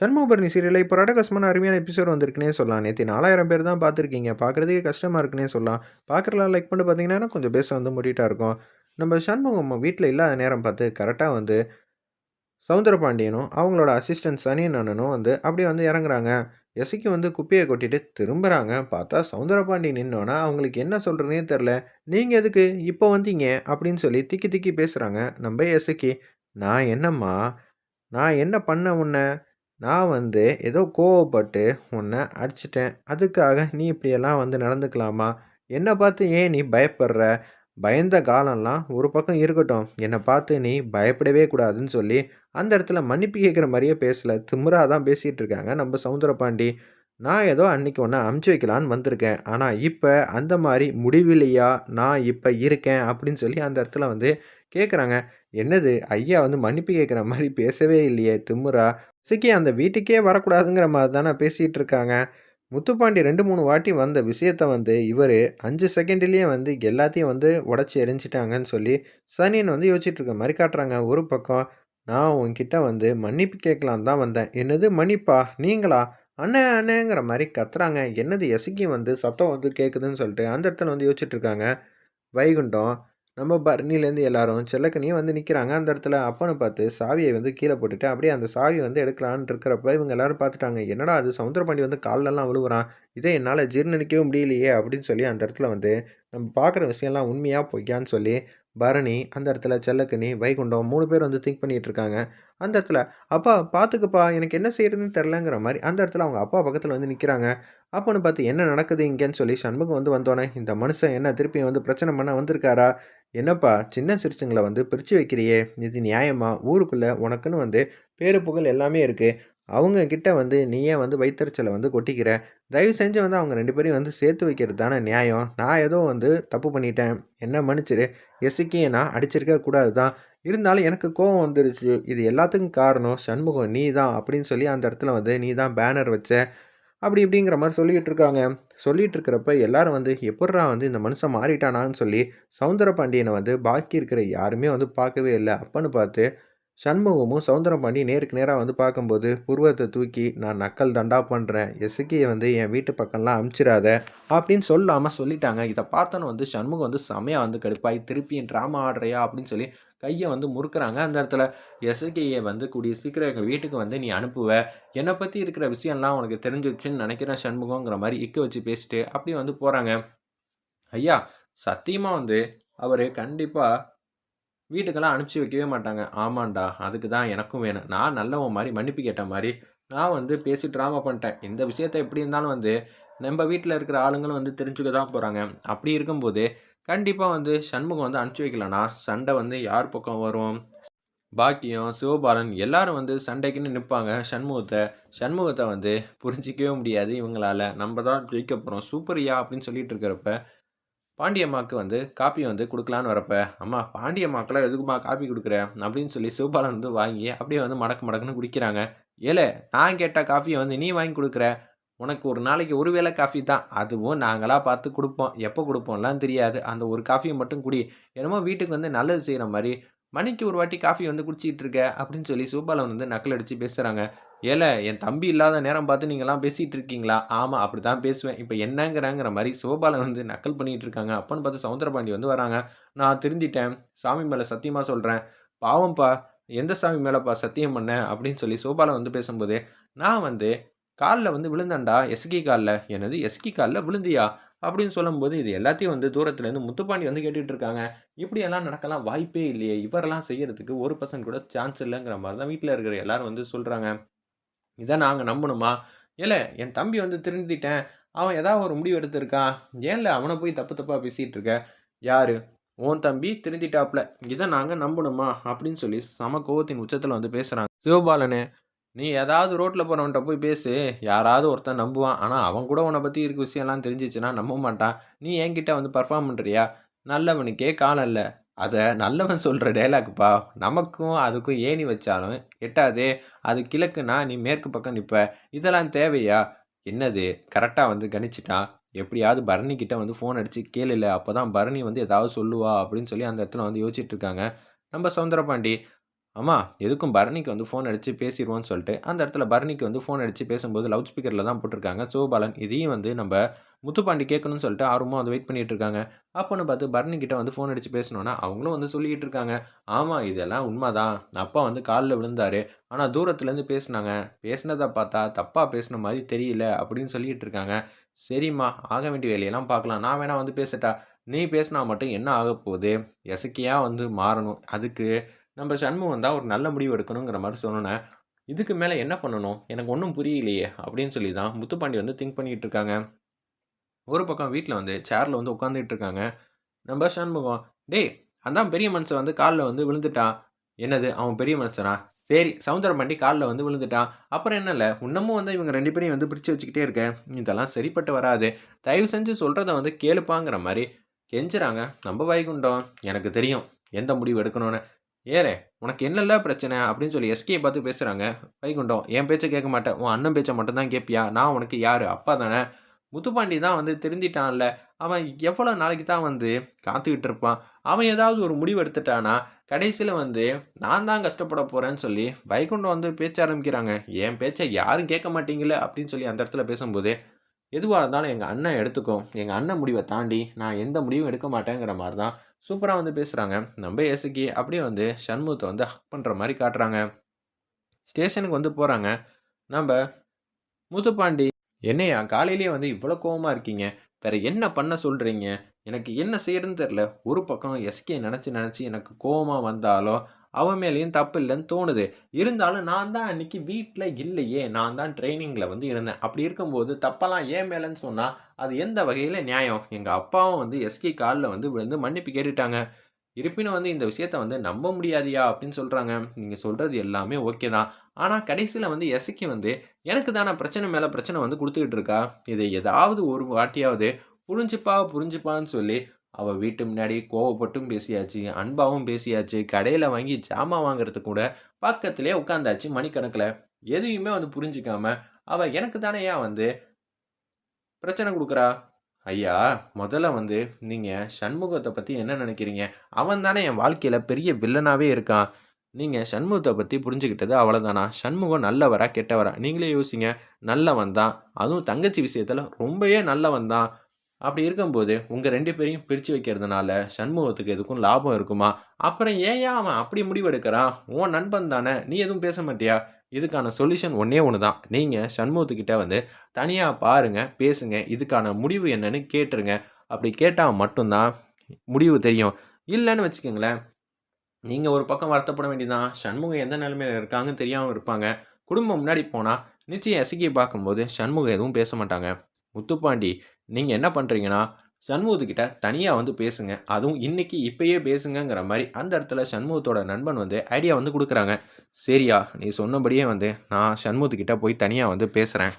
சண்முகபரணி சீரியலில் இப்போ ரடகஸ்மான அருமையான எபிசோட் வந்திருக்குன்னே சொல்லலாம். நேற்று நாலாயிரம் பேர் தான் பார்த்துருக்கீங்க. பார்க்குறதுக்கே கஷ்டமாக இருக்குன்னே சொல்லலாம். பார்க்குறலாம் லைக் பண்ணி பார்த்தீங்கன்னா கொஞ்சம் பேச வந்து முடிட்டா இருக்கும். நம்ம சண்முகம் வீட்டில் இல்லாத நேரம் பார்த்து கரெக்டாக வந்து சவுந்தரபாண்டியனும் அவங்களோட அசிஸ்டன்ட் சனியன் அண்ணனும் வந்து அப்படியே வந்து இறங்குறாங்க. எசைக்கு வந்து குப்பையை கொட்டிட்டு திரும்புகிறாங்க பார்த்தா சவுந்தரபாண்டி நின்னோன்னா அவங்களுக்கு என்ன சொல்கிறதுனே தெரில நீங்கள் எதுக்கு? இப்போ வந்தீங்க. அப்படின்னு சொல்லி திக்கி திக்கி பேசுகிறாங்க நம்ம எசைக்கு நான் என்னம்மா? நான் என்ன பண்ண உன்னை? நான் வந்து ஏதோ கோவப்பட்டு உன்னை அடிச்சிட்டேன். அதுக்காக நீ இப்படியெல்லாம் வந்து நடந்துக்கலாமா? என்னை பார்த்து ஏன் நீ பயப்படுற? பயந்த காலம்லாம் ஒரு பக்கம் இருக்கட்டும். என்னை பார்த்து நீ பயப்படவே கூடாதுன்னு சொல்லி அந்த இடத்துல மன்னிப்பு கேட்குற மாதிரியே பேசலை. திமுறாக தான் பேசிகிட்டு இருக்காங்க நம்ம சவுந்தரபாண்டி. நான் ஏதோ அன்னைக்கு ஒன்று அமுச்சு வைக்கலான்னு வந்திருக்கேன். ஆனால் இப்போ அந்த மாதிரி முடிவில்லையா? நான் இப்போ இருக்கேன் அப்படின்னு சொல்லி அந்த இடத்துல வந்து கேட்குறாங்க என்னது ஐயா வந்து மன்னிப்பு கேட்குற மாதிரி பேசவே இல்லையே திமுறா? சிக்கி அந்த வீட்டுக்கே வரக்கூடாதுங்கிற மாதிரி தானே பேசிகிட்டு இருக்காங்க. முத்துப்பாண்டி ரெண்டு மூணு வாட்டி வந்த விஷயத்த வந்து இவர் அஞ்சு செகண்ட்லேயே வந்து எல்லாத்தையும் வந்து உடச்சி எரிஞ்சிட்டாங்கன்னு சொல்லி சனியன் வந்து யோசிச்சுட்டு இருக்க மாதிரி காட்டுறாங்க ஒரு பக்கம். நான் உங்ககிட்ட வந்து மன்னிப்பு கேட்கலான் தான் வந்தேன். என்னது மன்னிப்பா? நீங்களா? அண்ணே அண்ணேங்கிற மாதிரி கத்துறாங்க. என்னது எசுக்கி வந்து சத்தம் வந்து கேட்குதுன்னு சொல்லிட்டு அந்த இடத்துல வந்து யோசிச்சுட்டு இருக்காங்க. வைகுண்டம் நம்ம பரணிலேருந்து எல்லாரும் செல்லக்கனியும் வந்து நிற்கிறாங்க அந்த இடத்துல அப்பனை பார்த்து சாவியை வந்து கீழே போட்டுட்டு அப்படியே அந்த சாவியை வந்து எடுக்கலான்னு இருக்கிறப்ப இவங்க எல்லாரும் பார்த்துட்டாங்க. என்னடா அது சமுத்திரபாண்டி வந்து காலெல்லாம் விழுவுறான் இதை என்னால் ஜீர்ணிக்கவே முடியலையே அப்படின்னு சொல்லி அந்த இடத்துல வந்து நம்ம பார்க்குற விஷயம்லாம் உண்மையாக பொய்யான்னு சொல்லி பரணி அந்த இடத்துல செல்லக்கனி வைகுண்டம் மூணு பேர் வந்து திங்க் பண்ணிகிட்டு இருக்காங்க. அந்த இடத்துல அப்பா பார்த்துக்குப்பா எனக்கு என்ன செய்யறதுன்னு தெரிலங்கிற மாதிரி அந்த இடத்துல அவங்க அப்பா பக்கத்தில் வந்து நிற்கிறாங்க அப்போன்னு பார்த்து என்ன நடக்குது இங்கேன்னு சொல்லி சண்முகம் வந்து வந்தோடனே இந்த மனுஷன் என்ன திருப்பி வந்து பிரச்சனை பண்ண வந்திருக்காரா? என்னப்பா சின்ன சிறுசுங்களை வந்து பிரித்து வைக்கிறியே? இது நியாயமா? ஊருக்குள்ளே உனக்குன்னு வந்து பேரு புகழ் எல்லாமே இருக்குது அவங்க கிட்ட வந்து நீயே வந்து வைத்தறிச்சலை வந்து கொட்டிக்கிற. தயவு செஞ்சு வந்து அவங்க ரெண்டு பேரையும் வந்து சேர்த்து வைக்கிறது தானே நியாயம். நான் ஏதோ வந்து தப்பு பண்ணிட்டேன். என்ன மன்னிச்சிரு எசுக்கே நான் அடிச்சிருக்க கூடாது தான் இருந்தாலும் எனக்கு கோவம் வந்துருச்சு. இது எல்லாத்துக்கும் காரணம் சண்முகம் நீ தான் அப்படின்னு சொல்லி அந்த இடத்துல வந்து நீ தான் பேனர் வச்ச. அப்படி இப்படிங்கிற மாதிரி சொல்லிகிட்டு இருக்காங்க. சொல்லிட்டு இருக்கிறப்ப எல்லாரும் வந்து எப்பட்றா வந்து இந்த மனுஷன் மாறிட்டானான்னு சொல்லி சவுந்தர பாண்டியனை வந்து பாக்கி இருக்கிற யாருமே வந்து பார்க்கவே இல்லை. அப்பன்னு பார்த்து சண்முகமும் சவுந்தரம் பாண்டி நேருக்கு நேராக வந்து பார்க்கும்போது புருவத்தை தூக்கி நான் நக்கல் தண்டா பண்ணுறேன் எசுக்கியை வந்து என் வீட்டு பக்கம்லாம் அமுச்சிடாத. அப்படின்னு சொல்லாமல் சொல்லிட்டாங்க. இதை பார்த்தோன்னு வந்து சண்முகம் வந்து செமையாக வந்து கடுப்பாய் திருப்பி என் ட்ராமா ஆடுறியா? அப்படின்னு சொல்லி கையை வந்து முறுக்குறாங்க. அந்த இடத்துல எஸ்கேயை வந்து கூடிய சீக்கிரம் எங்கள் வீட்டுக்கு வந்து நீ அனுப்புவ. என்னை பற்றி இருக்கிற விஷயம்லாம் உனக்கு தெரிஞ்சிச்சுன்னு நினைக்கிறேன் சண்முகங்கிற மாதிரி இக்க வச்சு பேசிட்டு அப்படி வந்து போகிறாங்க ஐயா சத்தியமாக வந்து அவர் கண்டிப்பாக வீட்டுக்கெல்லாம் அனுப்பிச்சி வைக்கவே மாட்டாங்க. ஆமாண்டா அதுக்கு தான் எனக்கும் வேணும். நான் நல்லவன் மாதிரி மன்னிப்பு கேட்ட மாதிரி நான் வந்து பேசி ட்ராமா பண்ணிட்டேன். இந்த விஷயத்த எப்படி இருந்தாலும் வந்து நம்ம வீட்டில் இருக்கிற ஆளுங்களும் வந்து தெரிஞ்சுக்க தான் போகிறாங்க அப்படி இருக்கும்போது கண்டிப்பாக வந்து சண்முகம் வந்து அனுப்பிச்சி வைக்கலன்னா சண்டை வந்து யார் பக்கம் வரும்? பாக்கியம் சிவபாலன் எல்லாரும் வந்து சண்டைக்குன்னு நிற்பாங்க சண்முகத்தை சண்முகத்தை வந்து புரிஞ்சிக்கவே முடியாது இவங்களால. நம்ம தான் ஜெயிக்க போகிறோம் சூப்பரியா அப்படின்னு சொல்லிட்டு இருக்கிறப்ப பாண்டியம்மாவுக்கு வந்து காப்பி வந்து கொடுக்கலான்னு வரப்ப அம்மா பாண்டியம்மாக்கெல்லாம் எதுக்குமா காப்பி கொடுக்குறேன் அப்படின்னு சொல்லி சிவபாலன் வந்து வாங்கி அப்படியே வந்து மடக்கு மடக்குன்னு குடிக்கிறாங்க. ஏலே நான் கேட்ட காஃபியை வந்து நீ வாங்கி கொடுக்குற? உனக்கு ஒரு நாளைக்கு ஒரு வேளை காஃபி தான். அதுவும் நாங்களாக பார்த்து கொடுப்போம். எப்போ கொடுப்போம்லாம் தெரியாது. அந்த ஒரு காஃபியை மட்டும் குடி. என்னமோ வீட்டுக்கு வந்து நல்லது செய்கிற மாதிரி மணிக்கு ஒரு வாட்டி காஃபி வந்து குடிச்சிக்கிட்டு இருக்க அப்படின்னு சொல்லி சிவபாலன் வந்து நக்கல் அடித்து பேசுகிறாங்க ஏல என் தம்பி இல்லாத நேரம் பார்த்து நீங்களாம் பேசிகிட்டு இருக்கீங்களா? ஆமாம் அப்படி தான் பேசுவேன். இப்போ என்னங்கிறாங்கிற மாதிரி சிவபாலன் வந்து நக்கல் பண்ணிகிட்டு இருக்காங்க. அப்போன்னு பார்த்து சவுந்தரபாண்டி வந்து வராங்க. நான் திருந்திட்டேன். சாமி மேலே சத்தியமாக சொல்கிறேன் பாவம்ப்பா எந்த சாமி மேலேப்பா சத்தியம் பண்ண? அப்படின்னு சொல்லி சிவபாலன் வந்து பேசும்போது நான் வந்து காலில் வந்து விழுந்தண்டா எஸ்கி காலில். எனது எஸ்கி காலில் விழுந்தியா? அப்படின்னு சொல்லும்போது இது எல்லாத்தையும் வந்து தூரத்துலேருந்து முத்துப்பாண்டி வந்து கேட்டுட்டு இருக்காங்க இப்படியெல்லாம் நடக்கலாம் வாய்ப்பே இல்லையே. இவரெல்லாம் செய்கிறதுக்கு ஒரு பர்சன்ட் கூட சான்ஸ் இல்லைங்கிற மாதிரி தான் வீட்டில் இருக்கிற எல்லாரும் வந்து சொல்கிறாங்க இதை நாங்கள் நம்பணுமா? இல்லை என் தம்பி வந்து திருந்திட்டேன். அவன் ஏதாவது ஒரு முடிவு எடுத்திருக்கான் ஏன்ல அவனை போய் தப்பு தப்பாக பேசிகிட்டு இருக்க யார்? உன் தம்பி திருந்திட்டாப்ல. இதை நாங்கள் நம்பணுமா? அப்படின்னு சொல்லி சம கோவத்தின் உச்சத்தில் வந்து பேசுகிறாங்க சிவபாலனு நீ ஏதாவது ரோட்டில் போகிறவன்ட்ட போய் பேசு. யாராவது ஒருத்தன் நம்புவான். ஆனால் அவன் கூட உன்னை பற்றி இருக்க விஷயம்லாம் தெரிஞ்சிச்சுன்னா நம்ப மாட்டான். நீ என்கிட்ட வந்து பர்ஃபார்ம் பண்ணுறியா நல்லவனுக்கே காலம் இல்லை. அதை நல்லவன் சொல்கிற டைலாக்குப்பா நமக்கும் அதுக்கும் ஏணி வச்சாலும் எட்டாதே. அது கிழக்குனா நீ மேற்கு பக்கம் நிற்ப இதெல்லாம் தேவையா? என்னது? கரெக்டாக வந்து கணிச்சிட்டான். எப்படியாவது பரணிக்கிட்ட வந்து ஃபோன் அடித்து கேளுல அப்போ தான் பரணி வந்து ஏதாவது சொல்லுவா அப்படின்னு சொல்லி அந்த இடத்துல வந்து யோசிச்சுட்டு இருக்காங்க. நம்ம சவுந்தரபாண்டி அம்மா எதுக்கும் பரணிக்கு வந்து ஃபோன் அடித்து பேசிடுவோன்னு சொல்லிட்டு அந்த இடத்துல பரணிக்கு வந்து ஃபோன் அடித்து பேசும்போது லவுட் ஸ்பீக்கரில் தான் போட்டிருக்காங்க. சிவபாலன் இதையும் வந்து நம்ம முத்துப்பாண்டி கேட்கணும்னு சொல்லிட்டு ஆர்வமாக வந்து வெயிட் பண்ணிகிட்டு இருக்காங்க. அப்போன்னு பார்த்து பரணிக்கிட்ட வந்து ஃபோன் அடித்து பேசணுன்னா அவங்களும் வந்து சொல்லிக்கிட்டு இருக்காங்க. ஆமாம் இதெல்லாம் உண்மைதான். அப்பா வந்து காலில் விழுந்தார். ஆனால் தூரத்துலேருந்து பேசுனாங்க. பேசினதை பார்த்தா தப்பாக பேசின மாதிரி தெரியல அப்படின்னு சொல்லிகிட்டு இருக்காங்க. சரிம்மா ஆக வேண்டிய வேலையெல்லாம் பார்க்கலாம். நான் வேணால் வந்து பேசட்டா. நீ பேசினா மட்டும் என்ன ஆக போகுது? எசக்கியாக வந்து மாறணும். அதுக்கு நம்ம சண்முகம் தான் ஒரு நல்ல முடிவு எடுக்கணுங்கிற மாதிரி சொன்னோன்னே இதுக்கு மேலே என்ன பண்ணணும்? எனக்கு ஒன்றும் புரியலையே அப்படின்னு சொல்லி தான் முத்துப்பாண்டி வந்து திங்க் பண்ணிகிட்டு இருக்காங்க. ஒரு பக்கம் வீட்டில் வந்து சேரில் வந்து உட்காந்துட்டு இருக்காங்க. நம்ம சண்முகம் டேய் அதான் பெரிய மனுஷன் வந்து காலில் வந்து விழுந்துட்டான் என்னது? அவன் பெரிய மனுஷனா? சரி சவுந்தரம் பண்ணி காலில் வந்து விழுந்துட்டான் அப்புறம் என்னல்ல இன்னமும் வந்து இவங்க ரெண்டு பேரையும் வந்து பிரித்து வச்சுக்கிட்டே இருக்கேன் இதெல்லாம் சரிப்பட்டு வராது. தயவு செஞ்சு சொல்கிறத வந்து கேளுப்பாங்கிற மாதிரி கெஞ்சுறாங்க. நம்ம வைகுண்டம் எனக்கு தெரியும். எந்த முடிவு எடுக்கணும்னு. ஏறே உனக்கு என்னல்ல பிரச்சனை? அப்படின்னு சொல்லி எஸ்கே பார்த்து பேசுகிறாங்க வைகுண்டம் என் பேச்சை கேட்க மாட்டேன் உன் அண்ணன் பேச்சை மட்டும்தான் கேட்பியா நான் உனக்கு யார்? அப்பா தானே? முத்துப்பாண்டி தான் வந்து திருந்திட்டான்ல. அவன் எவ்வளோ நாளைக்கு தான் வந்து காத்துக்கிட்டு இருப்பான்? அவன் ஏதாவது ஒரு முடிவு எடுத்துட்டானா? கடைசியில் வந்து நான் தான் கஷ்டப்பட போகிறேன்னு சொல்லி வைகுண்டம் வந்து பேச்ச ஆரம்பிக்கிறாங்க. என் பேச்சை யாரும் கேட்க மாட்டீங்களே? அப்படின்னு சொல்லி அந்த இடத்துல பேசும்போது எதுவாக இருந்தாலும் எங்கள் அண்ணன் எடுத்துக்கும் எங்கள் அண்ணன் முடிவை தாண்டி நான் எந்த முடிவும் எடுக்க மாட்டேங்கிற மாதிரி தான் சூப்பராக வந்து பேசுகிறாங்க நம்ம ஏசுக்கி அப்படியே வந்து சண்முகத்தை வந்து ஹக் பண்ணுற மாதிரி காட்டுறாங்க. ஸ்டேஷனுக்கு வந்து போகிறாங்க நம்ம முத்துப்பாண்டி என்னையா காலையிலேயே வந்து இவ்வளோ கோவமாக இருக்கீங்க? வேறு என்ன பண்ண சொல்கிறீங்க எனக்கு என்ன செய்யறதுன்னு தெரில ஒரு பக்கம் எஸ்கே நினச்சி நினச்சி எனக்கு கோவமாக வந்தாலும் அவன் மேலேயும் தப்பு இல்லைன்னு தோணுது. இருந்தாலும் நான் தான் அன்னைக்கு வீட்டில் இல்லையே நான் தான் ட்ரைனிங்கில் வந்து இருந்தேன். அப்படி இருக்கும்போது தப்பெல்லாம் ஏன் மேலேன்னு சொன்னால் அது எந்த வகையில் நியாயம்? எங்கள் அப்பாவும் வந்து எஸ்கே காலில் வந்து விழுந்து மன்னிப்பு கேட்டுட்டாங்க. இருப்பினும் வந்து இந்த விஷயத்த வந்து நம்ப முடியாதியா அப்படின்னு சொல்கிறாங்க நீங்கள் சொல்கிறது எல்லாமே ஓகே தான். ஆனால் கடைசியில் வந்து எஸ்கே வந்து எனக்கு தானே பிரச்சனை மேலே பிரச்சனை வந்து கொடுத்துக்கிட்டு இருக்கா? இதை ஏதாவது ஒரு வாட்டியாவது புரிஞ்சுப்பா புரிஞ்சுப்பான்னு சொல்லி அவள் வீட்டு முன்னாடி கோவப்பட்டும் பேசியாச்சு அன்பாவும் பேசியாச்சு கடையில் வாங்கி ஜாமான் வாங்குறதுக்கு கூட பக்கத்துலேயே உட்காந்தாச்சு மணிக்கணக்கில். எதையுமே வந்து புரிஞ்சிக்காம அவள் எனக்கு தானே ஏன் வந்து பிரச்சனை கொடுக்குறா? ஐயா முதல்ல வந்து நீங்கள் சண்முகத்தை பற்றி என்ன நினைக்கிறீங்க? அவன் தானே என் வாழ்க்கையில் பெரிய வில்லனாகவே இருக்கான். நீங்கள் சண்முகத்தை பற்றி புரிஞ்சுக்கிட்டது அவ்வளோதானா சண்முகம் நல்லவரா கெட்டவரா? நீங்களே யோசிங்க. நல்லவன் தான். அதுவும் தங்கச்சி விஷயத்தில் ரொம்பவே நல்லவன் தான். அப்படி இருக்கும்போது உங்கள் ரெண்டு பேரையும் பிரித்து வைக்கிறதுனால சண்முகத்துக்கு எதுக்கும் லாபம் இருக்குமா? அப்புறம் ஏன் அவன் அப்படி முடிவெடுக்கிறான்? உன் நண்பன் தானே நீ எதுவும் பேச மாட்டியா? இதுக்கான சொல்யூஷன் ஒன்றே ஒன்று தான் நீங்கள் சண்முகத்துக்கிட்ட வந்து தனியாக பாருங்கள் பேசுங்க இதுக்கான முடிவு என்னன்னு கேட்டுருங்க. அப்படி கேட்டால் மட்டும்தான் முடிவு தெரியும். இல்லைன்னு வச்சுக்கோங்களேன் நீங்கள் ஒரு பக்கம் வருத்தப்பட வேண்டியதான் சண்முகம் எந்த நிலைமையில் இருக்காங்கன்னு தெரியாமல் இருப்பாங்க. குடும்பம் முன்னாடி போனால் நிச்சயம் எசகியை பார்க்கும்போது சண்முகம் எதுவும் பேச மாட்டாங்க. முத்துப்பாண்டி நீங்கள் என்ன பண்ணுறீங்கன்னா சண்முகத்துக்கிட்ட தனியாக வந்து பேசுங்க. அதுவும் இன்றைக்கி இப்பயே பேசுங்கிற மாதிரி அந்த இடத்துல சண்முகத்தோட நண்பன் வந்து ஐடியா வந்து கொடுக்குறாங்க. சரியா நீ சொன்னபடியே வந்து நான் சண்முகத்துக்கிட்ட போய் தனியாக வந்து பேசுகிறேன்